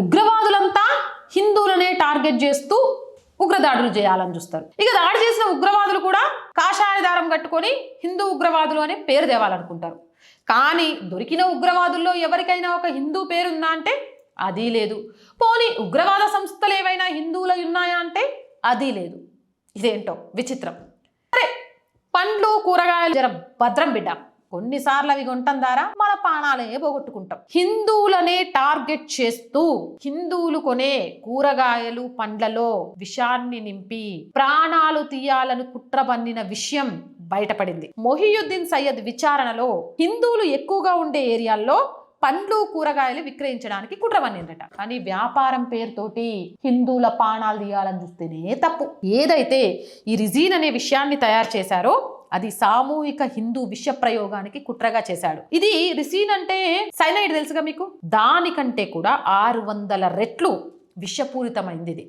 ఉగ్రవాదులంతా హిందువులనే target చేస్తూ ఉగ్రదాడులు చేయాలని చూస్తారు. ఇక దాడి చేసిన ఉగ్రవాదులు కూడా కాషాయ దారం కట్టుకొని హిందూ ఉగ్రవాదులు అనే పేరు తేవాలనుకుంటారు. కానీ దొరికిన ఉగ్రవాదుల్లో ఎవరికైనా ఒక హిందూ పేరుందా అంటే అది లేదు. పోనీ ఉగ్రవాద సంస్థలు ఏవైనా హిందువులు ఉన్నాయా అంటే అది లేదు. ఇదేంటో విచిత్రం. సరే పండ్లు కూరగాయలు జర భద్రం బిడ్డ. కొన్నిసార్లు అవి కొంటాం ద్వారా మన ప్రాణాలే పోగొట్టుకుంటాం. హిందువులనే టార్గెట్ చేస్తూ హిందువులు కొనే కూరగాయలు పండ్లలో విషాన్ని నింపి ప్రాణాలు తీయాలని కుట్ర పన్నిన విషయం బయటపడింది. మొహియుద్దీన్ సయ్యద్ విచారణలో హిందువులు ఎక్కువగా ఉండే ఏరియాల్లో పండ్లు కూరగాయలు విక్రయించడానికి కుట్ర పన్నిందట. కానీ వ్యాపారం పేరుతోటి హిందువుల పాణాలు తీయాలని చూస్తేనే తప్పు. ఏదైతే ఈ రిజీన్ అనే విషయాన్ని తయారు చేశారో అది సామూహిక హిందూ విష ప్రయోగానికి కుట్రగా చేశాడు. ఇది రిసీన్ అంటే సైనైడ్ తెలుసుగా మీకు? దానికంటే కూడా ఆరు వందల రెట్లు విషపూరితమైంది ఇది.